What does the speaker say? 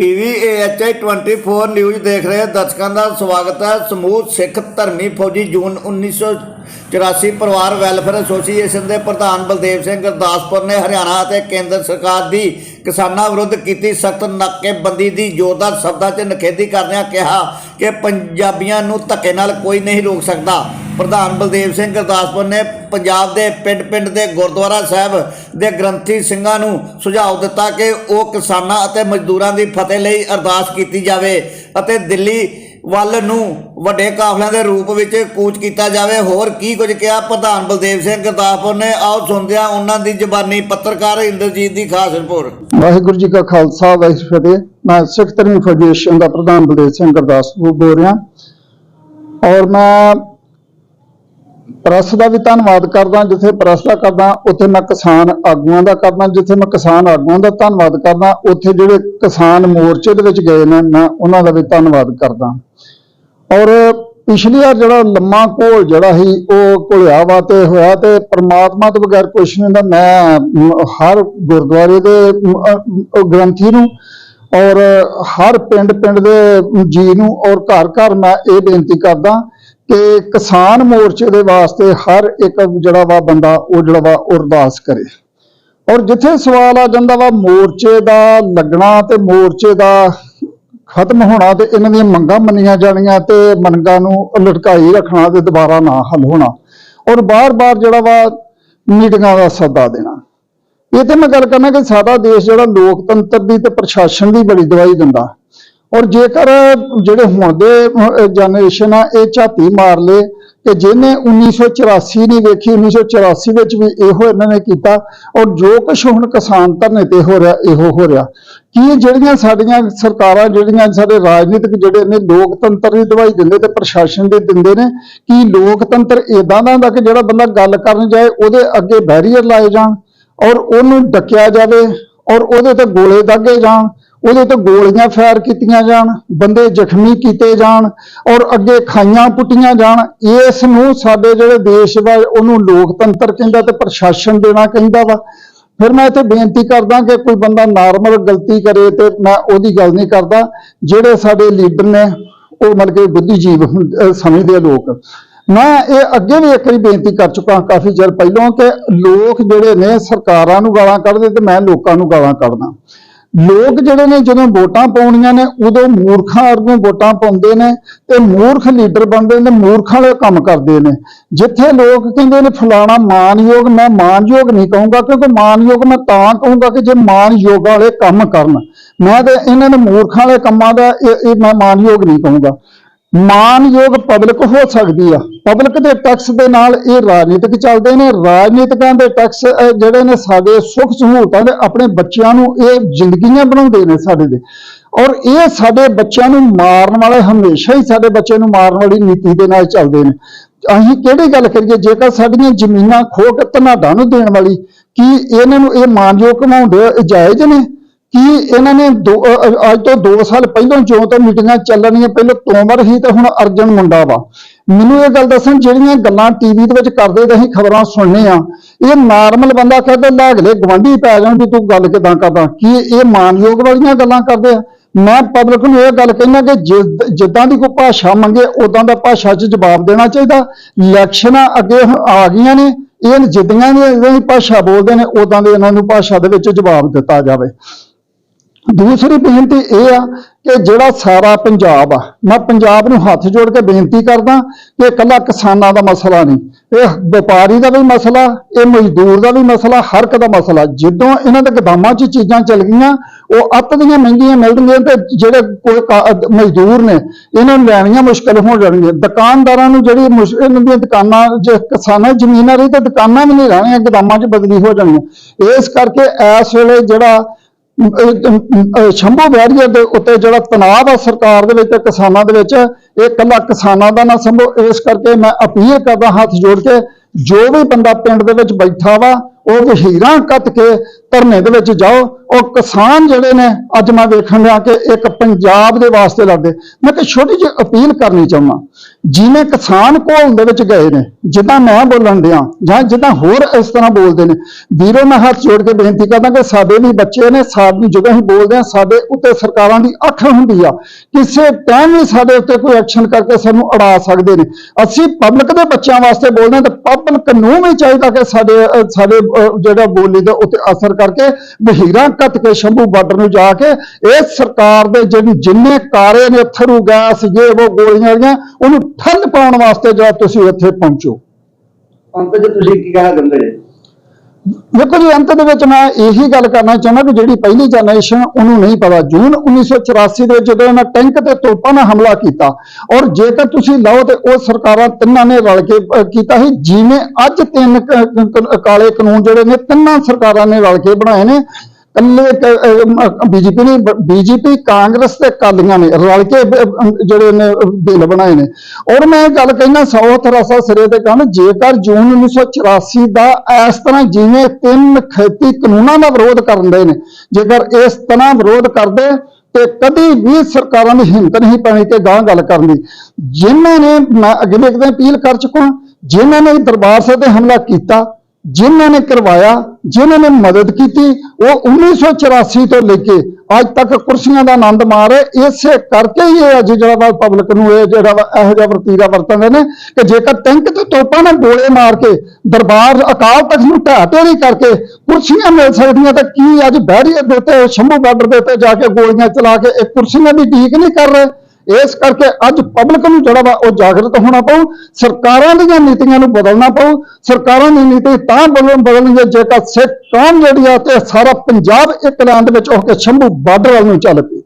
TV ਏਐਚਆਈ 24 news ਦੇਖ ਰਹੇ ਦਰਸ਼ਕਾਂ ਦਾ ਸਵਾਗਤ ਹੈ। ਸਮੂਹ ਸਿੱਖ ਧਰਮੀ ਫੌਜੀ ਜੂਨ 1984 ਪਰਿਵਾਰ ਵੈਲਫੇਅਰ ਐਸੋਸੀਏਸ਼ਨ ਦੇ ਪ੍ਰਧਾਨ ਬਲਦੇਵ ਸਿੰਘ ਗੁਰਦਾਸਪੁਰ ਨੇ ਹਰਿਆਣਾ ਅਤੇ ਕੇਂਦਰ ਸਰਕਾਰ ਦੀ ਕਿਸਾਨਾਂ ਵਿਰੁੱਧ ਕੀਤੀ ਸਖਤ ਨਾਕੇਬੰਦੀ ਦੀ ਜ਼ੋਰਦਾਰ ਸ਼ਬਦਾਂ 'ਚ ਨਿਖੇਧੀ ਕਰਦਿਆਂ ਕਿਹਾ ਕਿ ਪੰਜਾਬੀਆਂ ਨੂੰ ਧੱਕੇ ਨਾਲ ਕੋਈ ਨਹੀਂ ਰੋਕ ਸਕਦਾ। ਪ੍ਰਧਾਨ ਬਲਦੇਵ ਸਿੰਘ ਗੁਰਦਾਸਪੁਰ ਨੇ ਪੰਜਾਬ ਦੇ ਪਿੰਡ-ਪਿੰਡ ਦੇ ਗੁਰਦੁਆਰਾ ਸਾਹਿਬ ਦੇ ਗ੍ਰੰਥੀ ਸਿੰਘਾਂ ਨੂੰ ਸੁਝਾਅ ਦਿੱਤਾ ਕਿ ਉਹ ਕਿਸਾਨਾਂ ਅਤੇ ਮਜ਼ਦੂਰਾਂ ਦੀ ਫਤਿਹ ਲਈ ਅਰਦਾਸ ਕੀਤੀ ਜਾਵੇ ਅਤੇ ਦਿੱਲੀ ਵੱਲ ਨੂੰ ਵੱਡੇ ਕਾਫਲਿਆਂ ਦੇ ਰੂਪ ਵਿੱਚ ਕੂਚ ਕੀਤਾ ਜਾਵੇ। ਹੋਰ ਕੀ ਕੁਝ ਕਿਹਾ ਪ੍ਰਧਾਨ ਬਲਦੇਵ ਸਿੰਘ ਗੁਰਦਾਸਪੁਰ ਨੇ? ਆਓ ਸੁਣਦਿਆਂ ਉਹਨਾਂ ਦੀ ਜ਼ਬਾਨੀ ਪੱਤਰਕਾਰ ਇੰਦਰਜੀਤ ਦੀ ਖਾਸ ਰਿਪੋਰਟ। ਵਾਹਿਗੁਰੂ ਜੀ ਕਾ ਖਾਲਸਾ, ਵਾਹਿਗੁਰੂ ਫਤਿਹ। ਮੈਂ ਸਿੱਖ ਧਰਮ ਫੈਡਰੇਸ਼ਨ ਦਾ ਪ੍ਰਧਾਨ ਬਲਦੇਵ ਸਿੰਘ ਗੁਰਦਾਸਪੁਰ ਬੋਲ ਰਿਹਾ। ਔਰ ਮੈਂ ਪ੍ਰੈਸ ਦਾ ਵੀ ਧੰਨਵਾਦ ਕਰਦਾ, ਜਿੱਥੇ ਪ੍ਰੈਸ ਦਾ ਕਰਦਾ, ਉੱਥੇ ਮੈਂ ਕਿਸਾਨ ਆਗੂਆਂ ਦਾ ਕਰਦਾ, ਜਿੱਥੇ ਮੈਂ ਕਿਸਾਨ ਆਗੂਆਂ ਦਾ ਧੰਨਵਾਦ ਕਰਦਾ, ਉੱਥੇ ਜਿਹੜੇ ਕਿਸਾਨ ਮੋਰਚੇ ਦੇ ਵਿੱਚ ਗਏ ਨੇ, ਮੈਂ ਉਹਨਾਂ ਦਾ ਵੀ ਧੰਨਵਾਦ ਕਰਦਾ। ਔਰ ਪਿਛਲੀ ਵਾਰ ਜਿਹੜਾ ਲੰਮਾ ਘੋਲ ਜਿਹੜਾ ਸੀ, ਉਹ ਘੁਲਿਆ ਵਾ ਤੇ ਹੋਇਆ ਤੇ ਪ੍ਰਮਾਤਮਾ ਤੋਂ ਬਗੈਰ ਕੁਛ ਨਹੀਂ ਹੁੰਦਾ, ਮੈਂ ਹਰ ਗੁਰਦੁਆਰੇ ਦੇ ਗ੍ਰੰਥੀ ਨੂੰ ਔਰ ਹਰ ਪਿੰਡ ਪਿੰਡ ਦੇ ਜੀ ਨੂੰ ਔਰ ਘਰ ਘਰ ਮੈਂ ਇਹ ਬੇਨਤੀ ਕਰਦਾ ਕਿ ਕਿਸਾਨ ਮੋਰਚੇ ਦੇ ਵਾਸਤੇ ਹਰ ਇੱਕ ਜਿਹੜਾ ਵਾ ਬੰਦਾ, ਉਹ ਜਿਹੜਾ ਵਾ ਉਹ ਅਰਦਾਸ ਕਰੇ। ਔਰ ਜਿੱਥੇ ਸਵਾਲ ਆ ਜਾਂਦਾ ਵਾ ਮੋਰਚੇ ਦਾ ਲੱਗਣਾ ਤੇ ਮੋਰਚੇ ਦਾ ਖਤਮ ਹੋਣਾ ਤੇ ਇਹਨਾਂ ਦੀਆਂ ਮੰਗਾਂ ਮੰਨੀਆਂ ਜਾਣੀਆਂ ਤੇ ਮੰਗਾਂ ਨੂੰ ਲਟਕਾਈ ਰੱਖਣਾ ਤੇ ਦੁਬਾਰਾ ਨਾ ਹੱਲ ਹੋਣਾ। ਔਰ ਬਾਰ-ਬਾਰ ਜਿਹੜਾ ਵਾ ਮੀਟਿੰਗਾਂ ਦਾ ਸੱਦਾ ਦੇਣਾ। ਇਹ ਤੇ ਮੈਂ ਗੱਲ ਕਰਨਾ ਕਿ ਸਾਡਾ ਦੇਸ਼ ਜਿਹੜਾ ਲੋਕਤੰਤਰ ਦੀ ਤੇ ਪ੍ਰਸ਼ਾਸਨ ਦੀ ਬੜੀ ਦਵਾਈ ਦਿੰਦਾ। ਔਰ ਜੇਕਰ ਜਿਹੜੇ ਹੁਣ ਦੇ ਜਨਰੇਸ਼ਨ ਆ, ਇਹ ਝਾਤੀ ਮਾਰ ਲੇ ਕਿ ਜਿਹਨੇ 1984 ਨਹੀਂ ਵੇਖੀ 1984 ਵਿੱਚ ਵੀ ਇਹੋ ਇਹਨਾਂ ਨੇ ਕੀਤਾ, ਔਰ ਜੋ ਕੁਝ ਹੁਣ ਕਿਸਾਨ ਧਰਨੇ ਤੇ ਹੋ ਰਿਹਾ, ਇਹੋ ਹੋ ਰਿਹਾ। ਕੀ ਜਿਹੜੀਆਂ ਸਾਡੀਆਂ ਸਰਕਾਰਾਂ, ਜਿਹੜੀਆਂ ਸਾਡੇ ਰਾਜਨੀਤਿਕ ਜਿਹੜੇ ਨੇ, ਲੋਕਤੰਤਰ ਦੀ ਦਵਾਈ ਦਿੰਦੇ ਤੇ ਪ੍ਰਸ਼ਾਸਨ ਦੇ ਦਿੰਦੇ ਨੇ, ਕੀ ਲੋਕਤੰਤਰ ਇਦਾਂ ਦਾ ਹੁੰਦਾ ਕਿ ਜਿਹੜਾ ਬੰਦਾ ਗੱਲ ਕਰਨ ਜਾਏ, ਉਹਦੇ ਅੱਗੇ ਬੈਰੀਅਰ ਲਾਏ ਜਾਣ, ਔਰ ਉਹਨੂੰ ਡੱਕਿਆ ਜਾਵੇ, ਔਰ ਉਹਦੇ ਤੇ ਗੋਲੇ ਦਾਗੇ ਜਾਣ ਉਹਦੇ ਤੇ ਗੋਲੀਆਂ ਫਾਇਰ ਕੀਤੀਆਂ ਜਾਣ, ਬੰਦੇ ਜ਼ਖਮੀ ਕੀਤੇ ਜਾਣ ਔਰ ਅੱਗੇ ਖਾਈਆਂ ਪੁੱਟੀਆਂ ਜਾਣ, ਇਸ ਨੂੰ ਸਾਡੇ ਜਿਹੜੇ ਦੇਸ਼ ਵਾ, ਉਹਨੂੰ ਲੋਕਤੰਤਰ ਕਹਿੰਦਾ ਤੇ ਪ੍ਰਸ਼ਾਸਨ ਦੇਣਾ ਕਹਿੰਦਾ ਵਾ। ਫਿਰ ਮੈਂ ਇੱਥੇ ਬੇਨਤੀ ਕਰਦਾ ਕਿ ਕੋਈ ਬੰਦਾ ਨਾਰਮਲ ਗਲਤੀ ਕਰੇ ਤੇ ਮੈਂ ਉਹਦੀ ਗੱਲ ਨਹੀਂ ਕਰਦਾ। ਜਿਹੜੇ ਸਾਡੇ ਲੀਡਰ ਨੇ, ਉਹ ਮਤਲਬ ਕਿ ਬੁੱਧੀਜੀਵ ਸਮਝਦੇ ਆ ਲੋਕ। ਮੈਂ ਇਹ ਅੱਗੇ ਵੀ ਇੱਕ ਵਾਰੀ ਬੇਨਤੀ ਕਰ ਚੁੱਕਾ ਕਾਫੀ ਚਿਰ ਪਹਿਲਾਂ ਕਿ ਲੋਕ ਜਿਹੜੇ ਨੇ ਸਰਕਾਰਾਂ ਨੂੰ ਗਾਲਾਂ ਕੱਢਦੇ ਤੇ ਮੈਂ ਲੋਕਾਂ ਨੂੰ ਗਾਲਾਂ ਕੱਢਦਾ। ਲੋਕ ਜਿਹੜੇ ਨੇ, ਜਦੋਂ ਵੋਟਾਂ ਪਾਉਣੀਆਂ ਨੇ, ਉਦੋਂ ਮੂਰਖਾਂ ਵਰਗੂ ਵੋਟਾਂ ਪਾਉਂਦੇ ਨੇ ਤੇ ਮੂਰਖ ਲੀਡਰ ਬਣਦੇ ਨੇ, ਮੂਰਖਾਂ ਵਾਲੇ ਕੰਮ ਕਰਦੇ ਨੇ। ਜਿੱਥੇ ਲੋਕ ਕਹਿੰਦੇ ਨੇ, ਫਲਾਣਾ ਮਾਨਯੋਗ, ਮੈਂ ਮਾਨਯੋਗ ਨਹੀਂ ਕਹੂੰਗਾ, ਕਿਉਂਕਿ ਮਾਨਯੋਗ ਮੈਂ ਤਾਂ ਕਹੂੰਗਾ ਕਿ ਜੇ ਮਾਨਯੋਗ ਵਾਲੇ ਕੰਮ ਕਰਨ। ਮੈਂ ਤੇ ਇਹਨਾਂ ਨੇ ਮੂਰਖਾਂ ਵਾਲੇ ਕੰਮਾਂ ਦਾ ਇਹ ਮੈਂ ਮਾਨਯੋਗ ਨਹੀਂ ਕਹੂੰਗਾ। ਮਾਨਯੋਗ ਪਬਲਿਕ ਹੋ ਸਕਦੀ ਆ। ਪਬਲਿਕ ਦੇ ਟੈਕਸ ਦੇ ਨਾਲ ਇਹ ਰਾਜਨੀਤਿਕ ਚੱਲਦੇ ਨੇ। ਰਾਜਨੀਤਿਕਾਂ ਦੇ ਟੈਕਸ ਜਿਹੜੇ ਨੇ ਸਾਡੇ ਸੁੱਖ ਸਹੂਲਤਾਂ ਦੇ ਆਪਣੇ ਬੱਚਿਆਂ ਨੂੰ ਇਹ ਜ਼ਿੰਦਗੀਆਂ ਬਣਾਉਂਦੇ ਨੇ ਸਾਡੇ ਦੇ ਔਰ ਇਹ ਸਾਡੇ ਬੱਚਿਆਂ ਨੂੰ ਮਾਰਨ ਵਾਲੇ ਹਮੇਸ਼ਾ ਹੀ ਸਾਡੇ ਬੱਚੇ ਨੂੰ ਮਾਰਨ ਵਾਲੀ ਨੀਤੀ ਦੇ ਨਾਲ ਚੱਲਦੇ ਨੇ। ਅਸੀਂ ਕਿਹੜੀ ਗੱਲ ਕਰੀਏ, ਜੇਕਰ ਸਾਡੀਆਂ ਜ਼ਮੀਨਾਂ ਖੋਹ ਕੇ ਧਨਾਡਾ ਨੂੰ ਦੇਣ ਵਾਲੀ, ਕੀ ਇਹਨਾਂ ਨੂੰ ਇਹ ਮਾਨਯੋਗ ਘਮਾਉਂਦੇ ਇਹ ਜਾਇਜ਼ ਨੇ? ਕੀ ਇਹਨਾਂ ਨੇ ਦੋ- ਅ- ਅੱਜ ਤੋਂ 2 ਸਾਲ ਪਹਿਲਾਂ ਜਿਉਂ ਤੋਂ ਮੀਟਿੰਗਾਂ ਚੱਲਣੀਆਂ ਪਹਿਲਾਂ ਤੋਮਰ ਹੀ ਤੇ ਹੁਣ ਅਰਜਨ ਮੁੰਡਾ ਵਾ। ਮੈਨੂੰ ਇਹ ਗੱਲ ਦੱਸਣ, ਜਿਹੜੀਆਂ ਗੱਲਾਂ ਟੀਵੀ ਦੇ ਵਿੱਚ ਕਰਦੇ ਤੇ ਅਸੀਂ ਖਬਰਾਂ ਸੁਣਨੇ ਆ, ਇਹ ਨਾਰਮਲ ਬੰਦਾ ਕਹਿੰਦਾ ਲਾਗਲੇ ਗਵਾਂਢੀ ਪੈ ਜਾਣ ਵੀ ਤੂੰ ਗੱਲ ਕਿਦਾਂ ਕਰਦਾ। ਕੀ ਇਹ ਮਾਨਯੋਗ ਵਾਲੀਆਂ ਗੱਲਾਂ ਕਰਦੇ ਆ? ਮੈਂ ਪਬਲਿਕ ਨੂੰ ਇਹ ਗੱਲ ਕਹਿਣਾ ਕਿ ਜਿਸ ਜਿੱਦਾਂ ਦੀ ਕੋਈ ਭਾਸ਼ਾ ਮੰਗੇ ਉਦਾਂ ਦਾ ਭਾਸ਼ਾ 'ਚ ਜਵਾਬ ਦੇਣਾ ਚਾਹੀਦਾ। ਇਲੈਕਸ਼ਨਾਂ ਅੱਗੇ ਹੁਣ ਆ ਗਈਆਂ ਨੇ, ਇਹ ਜਿੱਦਾਂ ਦੀ ਇਹਨਾਂ ਦੀ ਭਾਸ਼ਾ ਬੋਲਦੇ ਨੇ ਉਦਾਂ ਦੇ ਇਹਨਾਂ ਨੂੰ ਭਾਸ਼ਾ ਦੇ ਵਿੱਚ ਜਵਾਬ ਦਿੱਤਾ ਜਾਵੇ। ਦੂਸਰੀ ਬੇਨਤੀ ਇਹ ਆ ਕਿ ਜਿਹੜਾ ਸਾਰਾ ਪੰਜਾਬ ਆ, ਮੈਂ ਪੰਜਾਬ ਨੂੰ ਹੱਥ ਜੋੜ ਕੇ ਬੇਨਤੀ ਕਰਦਾ ਕਿ ਇਕੱਲਾ ਕਿਸਾਨਾਂ ਦਾ ਮਸਲਾ ਨਹੀਂ, ਇਹ ਵਪਾਰੀ ਦਾ ਵੀ ਮਸਲਾ, ਇਹ ਮਜ਼ਦੂਰ ਦਾ ਵੀ ਮਸਲਾ, ਹਰ ਇੱਕ ਦਾ ਮਸਲਾ। ਜਦੋਂ ਇਹਨਾਂ ਦੇ ਗਦਾਮਾਂ 'ਚ ਚੀਜ਼ਾਂ ਚੱਲ ਗਈਆਂ, ਉਹ ਅੱਤ ਦੀਆਂ ਮਹਿੰਗੀਆਂ ਮਿਲਣਗੀਆਂ ਤੇ ਜਿਹੜੇ ਕੋਈ ਕਾ- ਮਜ਼ਦੂਰ ਨੇ, ਇਹਨਾਂ ਨੂੰ ਲੈਣੀਆਂ ਮੁਸ਼ਕਲ ਹੋ ਜਾਣਗੀਆਂ। ਦੁਕਾਨਦਾਰਾਂ ਨੂੰ ਜਿਹੜੀ ਮੁਸ਼- ਇਹਨਾਂ ਦੀਆਂ ਦੁਕਾਨਾਂ ਜੇ ਕਿਸਾਨਾਂ ਜ਼ਮੀਨਾਂ ਰਹੀ ਤਾਂ ਦੁਕਾਨਾਂ ਵੀ ਨਹੀਂ ਰਹਿਣੀਆਂ, ਗਦਾਮਾਂ 'ਚ ਬਦਲੀ ਹੋ ਜਾਣੀਆਂ ਇਸ ਕਰਕੇ ਇਸ ਵੇਲੇ ਜਿਹੜਾ ਸ਼ੰਭੂ ਬੈਰੀਅਰ ਦੇ ਉੱਤੇ ਜਿਹੜਾ ਤਣਾਅ ਆ ਸਰਕਾਰ ਦੇ ਵਿੱਚ, ਕਿਸਾਨਾਂ ਦੇ ਵਿੱਚ, ਇਹ ਇਕੱਲਾ ਕਿਸਾਨਾਂ ਦਾ ਨਾ ਸੰਭੋ, ਇਸ ਕਰਕੇ ਮੈਂ ਅਪੀਲ ਕਰਦਾ, ਹੱਥ ਜੋੜ ਕੇ ਜੋ ਵੀ ਬੰਦਾ ਪਿੰਡ ਦੇ ਵਿੱਚ ਬੈਠਾ ਵਾ, ਉਹ ਵਹੀਰਾਂ ਕੱਤ ਕੇ ਧਰਨੇ ਦੇ ਵਿੱਚ ਜਾਓ। ਉਹ ਕਿਸਾਨ ਜਿਹੜੇ ਨੇ, ਅੱਜ ਮੈਂ ਵੇਖਣ ਲਿਆ ਕਿ ਇੱਕ ਪੰਜਾਬ ਦੇ ਵਾਸਤੇ ਲੜਦੇ। ਮੈਂ ਕਿ ਛੋਟੀ ਜਿਹੀ ਅਪੀਲ ਕਰਨੀ ਚਾਹੁੰਦਾ। ਜਿਵੇਂ ਕਿਸਾਨ ਘੋਲ ਦੇ ਵਿੱਚ ਗਏ ਨੇ, ਜਿੱਦਾਂ ਮੈਂ ਬੋਲਣ ਦਿਆਂ ਜਾਂ ਜਿੱਦਾਂ ਹੋਰ ਇਸ ਤਰ੍ਹਾਂ ਬੋਲਦੇ ਨੇ, ਵੀਰੋ, ਮੈਂ ਹੱਥ ਜੋੜ ਕੇ ਬੇਨਤੀ ਕਰਦਾ ਕਿ ਸਾਡੇ ਵੀ ਬੱਚੇ ਨੇ, ਸਾਡੀ ਜਦੋਂ ਅਸੀਂ ਬੋਲਦੇ ਆ ਸਾਡੇ ਉੱਤੇ ਸਰਕਾਰਾਂ ਦੀ ਅੱਖ ਹੁੰਦੀ ਆ। ਕਿਸੇ ਟਾਈਮ ਵੀ ਸਾਡੇ ਉੱਤੇ ਕੋਈ ਐਕਸ਼ਨ ਕਰਕੇ ਸਾਨੂੰ ਅੜਾ ਸਕਦੇ ਨੇ। ਅਸੀਂ ਪਬਲਿਕ ਦੇ ਬੱਚਿਆਂ ਵਾਸਤੇ ਬੋਲਦੇ ਹਾਂ, ਤੇ ਪਬਲਿਕ ਨੂੰ ਵੀ ਚਾਹੀਦਾ ਕਿ ਸਾਡੇ ਸਾਡੇ ਜਿਹੜਾ ਬੋਲੀ ਦੇ ਉੱਤੇ ਅਸਰ ਕਰਕੇ ਵਹੀਰਾਂ ਕੱਟ ਕੇ ਸ਼ੰਭੂ ਬਾਰਡਰ ਨੂੰ ਜਾ ਕੇ ਇਹ ਸਰਕਾਰ ਦੇ ਜਿਹੜੀ ਜਿੰਨੇ ਕਾਰੇ ਨੇ ਥਰੂ ਗੈਸ ਜੇ ਉਹ ਗੋਲੀਆਂ ਵਾਲੀਆਂ, ਉਹਨੂੰ ਠੱਲ ਪਾਉਣ ਵਾਸਤੇ ਜਿਹੜਾ ਤੁਸੀਂ ਇੱਥੇ ਪਹੁੰਚੋ। ਅੰਤ ਜੀ ਤੁਸੀਂ ਕੀ ਕਹਿਣਾ ਚਾਹੁੰਦੇ ਜੀ? ਦੇਖੋ ਜੀ, ਅੰਤ ਦੇ ਵਿੱਚ ਮੈਂ ਇਹੀ ਗੱਲ ਕਰਨਾ ਚਾਹੁੰਦਾ ਕਿ ਜਿਹੜੀ ਪਹਿਲੀ ਜਨਰੇਸ਼ਨ ਉਹਨੂੰ ਨਹੀਂ ਪਤਾ। ਜੂਨ 1984 ਦੇ ਵਿੱਚ ਜਦੋਂ ਇਹਨਾਂ ਟੈਂਕ ਤੇ ਤੋਪਾਂ ਨਾਲ ਹਮਲਾ ਕੀਤਾ ਔਰ ਜੇਕਰ ਤੁਸੀਂ ਲਓ ਤੇ ਉਹ ਸਰਕਾਰਾਂ ਤਿੰਨਾਂ ਨੇ ਰਲ ਕੇ ਕੀਤਾ ਸੀ, ਜਿਵੇਂ ਅੱਜ ਤਿੰਨ ਕਾਲੇ ਕਾਨੂੰਨ ਜਿਹੜੇ ਨੇ ਤਿੰਨਾਂ ਸਰਕਾਰਾਂ ਨੇ ਰਲ ਕੇ ਬਣਾਏ ਨੇ ਕੱਲੇ ਬੀਜੇਪੀ ਨੇ ਬੀਜੇਪੀ, ਕਾਂਗਰਸ ਤੇ ਕਾਲੀਆਂ ਨੇ ਰਲ ਕੇ ਜਿਹੜੇ ਨੇ ਬਿੱਲ ਬਣਾਏ ਨੇ। ਔਰ ਮੈਂ ਇਹ ਗੱਲ ਕਹਿਣਾ ਸੌ ਥਰਾਸਾ ਸਿਰੇ ਤੇ ਕਹਿਣ ਜੇਕਰ ਜੂਨ 1984 ਦਾ ਇਸ ਤਰ੍ਹਾਂ ਜਿਵੇਂ ਤਿੰਨ ਖੇਤੀ ਕਾਨੂੰਨਾਂ ਦਾ ਵਿਰੋਧ ਕਰਦੇ ਨੇ, ਜੇਕਰ ਇਸ ਤਰ੍ਹਾਂ ਵਿਰੋਧ ਕਰਦੇ, ਤੇ ਕਦੀ ਵੀ ਸਰਕਾਰਾਂ ਦੀ ਹਿੰਮਤ ਨਹੀਂ ਪੈਣੀ ਤੇ ਗਾਂ ਗੱਲ ਕਰਨ ਦੀ। ਜਿਨ੍ਹਾਂ ਨੇ ਮੈਂ ਅੱਗੇ ਵੀ ਇੱਕ ਦਿਨ ਅਪੀਲ ਕਰ ਚੁੱਕਾ, ਜਿਨ੍ਹਾਂ ਨੇ ਦਰਬਾਰ ਸਾਹਿਬ ਤੇ ਹਮਲਾ ਕੀਤਾ ਜਿਨ੍ਹਾਂ ਨੇ ਕਰਵਾਇਆ, ਜਿਨ੍ਹਾਂ ਨੇ ਮਦਦ ਕੀਤੀ, ਉਹ 1984 ਤੋਂ ਲੈ ਕੇ ਅੱਜ ਤੱਕ ਕੁਰਸੀਆਂ ਦਾ ਆਨੰਦ ਮਾਰ ਰਹੇ। ਇਸੇ ਕਰਕੇ ਹੀ ਇਹ ਅੱਜ ਜਿਹੜਾ ਵਾ ਪਬਲਿਕ ਨੂੰ ਇਹ ਜਿਹੜਾ ਵਾ ਇਹੋ ਜਿਹਾ ਵਰਤੀਰਾ ਵਰਤਦੇ ਨੇ ਕਿ ਜੇਕਰ ਟੈਂਕ ਤੇ ਤੋਪਾਂ ਨਾਲ ਗੋਲੇ ਮਾਰ ਕੇ ਦਰਬਾਰ ਅਕਾਲ ਤਖਤ ਨੂੰ ਢਾਹ ਢੇਰੀ ਕਰਕੇ ਕੁਰਸੀਆਂ ਮਿਲ ਸਕਦੀਆਂ, ਤਾਂ ਕੀ ਅੱਜ ਬੈਰੀਅਰ ਦੇ ਉੱਤੇ, ਸ਼ੰਭੂ ਬਾਰਡਰ ਦੇ ਉੱਤੇ ਜਾ ਕੇ ਗੋਲੀਆਂ ਚਲਾ ਕੇ ਇਹ ਕੁਰਸੀਆਂ ਦੀ ਢੀਕ ਨਹੀਂ ਕਰ ਰਹੇ? ਇਸ ਕਰਕੇ ਅੱਜ ਪਬਲਿਕ ਨੂੰ ਜਿਹੜਾ ਵਾ ਉਹ ਜਾਗਰਤ ਹੋਣਾ ਪਊ, ਸਰਕਾਰਾਂ ਦੀਆਂ ਨੀਤੀਆਂ ਨੂੰ ਬਦਲਣਾ ਪਊ, ਸਰਕਾਰਾਂ ਦੀ ਨੀਤੀ ਤਾਂ ਬਦਲਣ ਬਦਲਣਗੇ ਜੇਕਰ ਸਿੱਖ ਕੌਮ ਜਿਹੜੀ ਆ ਤੇ ਸਾਰਾ ਪੰਜਾਬ ਇੱਕ ਲਾਈਨ ਦੇ ਵਿੱਚ ਹੋ ਕੇ ਸ਼ੰਭੂ ਬਾਰਡਰ ਵੱਲ ਨੂੰ ਚੱਲ ਪਈ।